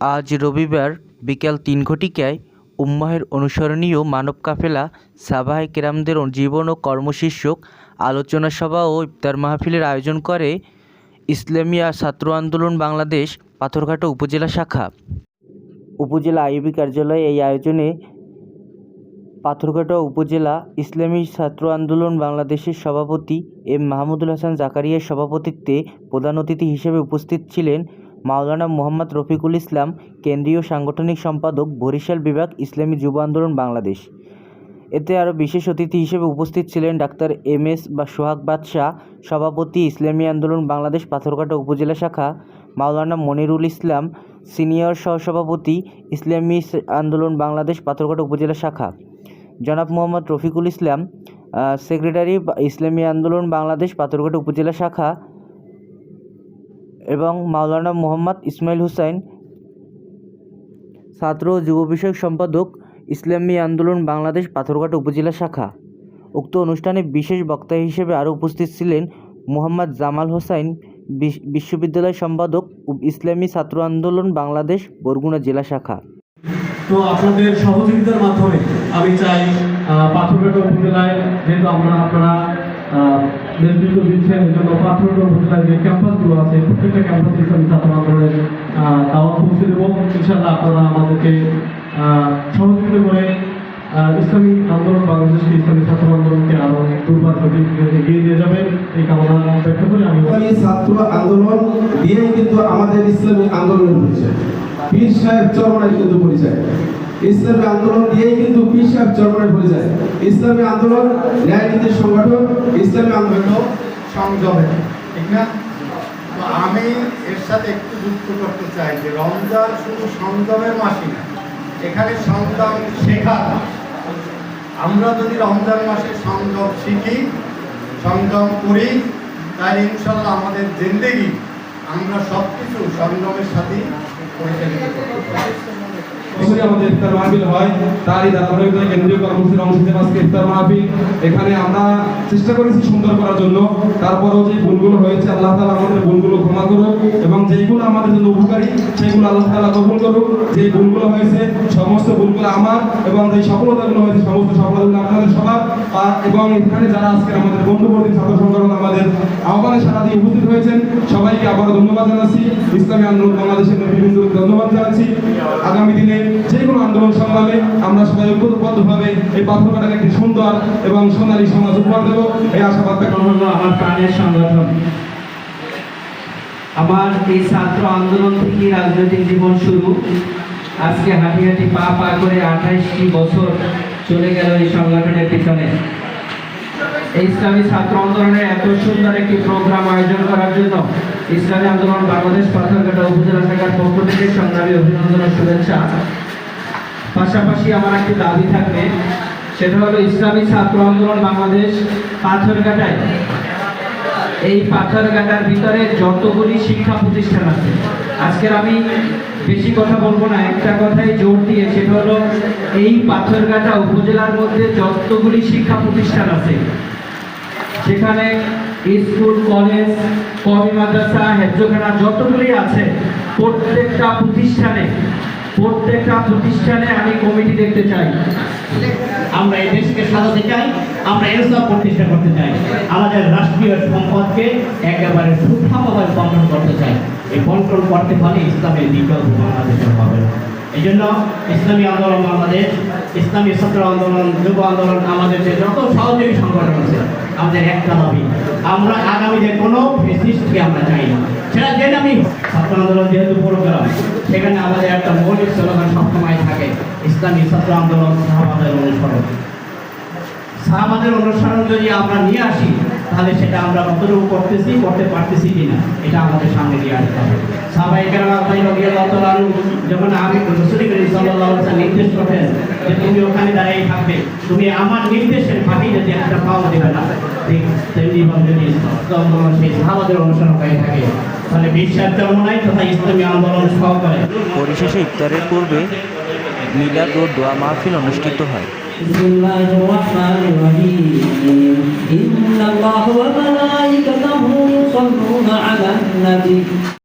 আজ রবিবার বিকেল তিন ঘটিকায় উম্মাহের অনুসরণীয় মানব কাফেলা সাবাহে কেরামদের জীবন ও কর্মশীর্ষক আলোচনা সভা ও ইফতার মাহফিলের আয়োজন করে ইসলামিয়া ছাত্র আন্দোলন বাংলাদেশ পাথরঘাটা উপজেলা শাখা। উপজেলা আইবি কার্যালয়ে এই আয়োজনে পাথরঘাটা উপজেলা ইসলামী ছাত্র আন্দোলন বাংলাদেশের সভাপতি এম মাহমুদুল হাসান জাকারিয়ার সভাপতিত্বে প্রধান অতিথি হিসেবে উপস্থিত ছিলেন মাওলানা মোহাম্মদ রফিকুল ইসলাম, কেন্দ্রীয় সাংগঠনিক সম্পাদক, বরিশাল বিভাগ, ইসলামী যুব আন্দোলন, বাংলাদেশ। এতে আরও বিশেষ অতিথি হিসেবে উপস্থিত ছিলেন ডাক্তার এম এস বা সোহাগ বাদশাহ, সভাপতি ইসলামী আন্দোলন, বাংলাদেশ পাথরঘাটা উপজেলা শাখা, মাওলানা মনিরুল ইসলাম, সিনিয়র সহসভাপতি, ইসলামী আন্দোলন, বাংলাদেশ পাথরঘাটা উপজেলা শাখা। জনাব মোহাম্মদ রফিকুল ইসলাম সেক্রেটারি ইসলামী আন্দোলন, বাংলাদেশ পাথরঘাটা উপজেলা শাখা এবং মাওলানা মোহাম্মদ ইসমাইল হুসাইন, ছাত্র ও যুব বিষয়ক সম্পাদক, ইসলামী আন্দোলন বাংলাদেশ পাথরঘাট উপজেলা শাখা। উক্ত অনুষ্ঠানে বিশেষ বক্তা হিসেবে আরও উপস্থিত ছিলেন মোহাম্মদ জামাল হোসাইন, বিশ- বিশ্ববিদ্যালয় সম্পাদক ইসলামী ছাত্র আন্দোলন বাংলাদেশ বরগুনা জেলা শাখা। তো আপনাদের সহযোগিতার মাধ্যমে আমি চাই পাথরঘাটা উপজেলায় যেহেতু আমরা আপনারা নেতৃত্ব দিচ্ছেন জন্য পাথরঘাটা উপজেলায় যে ক্যাম্পাসগুলো আছে প্রত্যেকটা ক্যাম্পাসে ইসলামী ছাত্র আন্দোলনের আহ, দাওয়াত পৌঁছে দেবো। ইনশাল্লাহ আপনারা আমাদেরকে সহযোগিতা করে ইসলামী আন্দোলন বাংলাদেশকে ইসলামী ছাত্র আন্দোলনকে আরও দুর্বার এগিয়ে নিয়ে যাবেন। এই কামনা ব্যক্ত করে আমি ইসলামী ছাত্র আন্দোলন দিয়েই কিন্তু আমাদের ইসলামী আন্দোলন পরিচয় পীর সাহেব চরমনের কিন্তু পরিচয়। ইসলামী আন্দোলন দিয়েই কিন্তু পীর সাহেব চরমনের পরিচয় ইসলামী আন্দোলন, ন্যায় নীতির সংগঠন, ইসলামী আন্দোলন সংযমে। ঠিক না? তো আমি এর সাথে একটু যুক্ত করতে চাই যে রমজান শুধু সংযমের মাসই না, এখানে সংযম শেখা আমরা যদি রমজান মাসে সংযম শিখি, সংযম করি, তাহলে ইনশাল্লাহ আমাদের জিন্দেগি, আমরা সব কিছু সংযমের সাথেই পরিচালিত করতে পারি আমাদের ইফতার মাহফিল হয় তারই ধারাবাহিকতায় কেন্দ্রীয় কর্মসূচির এখানে আমরা আজকে আমাদের আমাদের আহ্বানে সারা সবাইকে ধন্যবাদ জানাচ্ছি। ইসলামী আন্দোলন ধন্যবাদ জানাচ্ছি। আগামী দিনে আন্দোলন আমরা সবাই ঐক্যবদ্ধভাবে এই পাথরঘাটাকে একটি সুন্দর এবং সোনালী সমাজ উপহার দেবো। এই আশাবাদ আমার প্রাণের সংগঠন। আমার এই ছাত্র আন্দোলন থেকে রাজনৈতিক জীবন শুরু। আজকে হাঁটি পা পা করে আঠাইশটি বছর চলে গেল এই সংগঠনের পিছনে। ইসলামী ছাত্র আন্দোলনের এত সুন্দর একটি প্রোগ্রাম আয়োজন করার জন্য ইসলামী আন্দোলন বাংলাদেশ পাথরঘাটা উপজেলা শাখার পক্ষ থেকে সংগ্রামী অভিনন্দন ও শুভেচ্ছা। পাশাপাশি আমার একটি দাবি থাকবে সেটা হলো ইসলামী ছাত্র আন্দোলন বাংলাদেশ পাথরঘাটায়। এই পাথরঘাটার ভিতরে যতগুলি শিক্ষা প্রতিষ্ঠান আছে, আজকের আমি বেশি কথা বলব না, একটা কথাই জোর দিয়ে, সেটা হলো এই পাথরঘাটা উপজেলার মধ্যে যতগুলি শিক্ষা প্রতিষ্ঠান আছে, সেখানে স্কুল, কলেজ, কবি, মাদ্রাসা, হেফজোখানা যতগুলি আছে, প্রত্যেকটা প্রতিষ্ঠানে প্রত্যেকটা প্রতিষ্ঠানে আমি কমিটি দেখতে চাই। আমরা এই দেশকে সাজাতে চাই, আমরা এনসাফ প্রতিষ্ঠা করতে চাই। আমাদের রাষ্ট্রীয় সম্পদকে একেবারে সুঠামভাবে বন্টন করতে চাই। এই বন্টন করতে পারলে ইসলামের বিকল্প বাংলাদেশের হবে। এই জন্য ইসলামী আন্দোলন বাংলাদেশ, ইসলামী ছাত্র আন্দোলন, যুব আন্দোলন, আমাদের যে যত সহযোগী সংগঠন আছে, আমাদের একটা দাবি, আমরা আগামীতে কোনো ফেসিস্টকে আমরা চাই না। সেটা যে হোক। ছাত্র আন্দোলন যেহেতু প্রোগ্রাম সেখানে আমাদের একটা মৌলিক স্লোগান সবসময় থাকে, ইসলামী ছাত্র আন্দোলন সাহাবাদের অনুসরণ। সাহাবাদের অনুসরণ যদি আমরা নিয়ে আসি, তাহলে সেটা আমরা কতটুকু করতেছি, করতে পারতেছি কিনা, এটা আমাদের সামনে দিয়ে আসতে হবে। সাহাবাই কেরামা যখন আমি সাল্লাল্লাহু নির্দেশ করেন যে তুমি ওখানে দাঁড়িয়ে থাকবে তুমি আমার নির্দেশের ফাঁকি যদি একটা পাও দেবে না ঠিক তেমনি ভাবে যদি ইসলাম আন্দোলন সেই সাহাবাদের অনুসরণ হয়ে থাকে তাহলে বিশ্বের চরমনাই তথা ইসলামী আন্দোলন সহকারে পরিশেষে ইফতারের পূর্বে মিলাদ ও দোয়া মাহফিল অনুষ্ঠিত হয় بسم الله الرحمن الرحيم إن الله وملائكته يصلون على النبي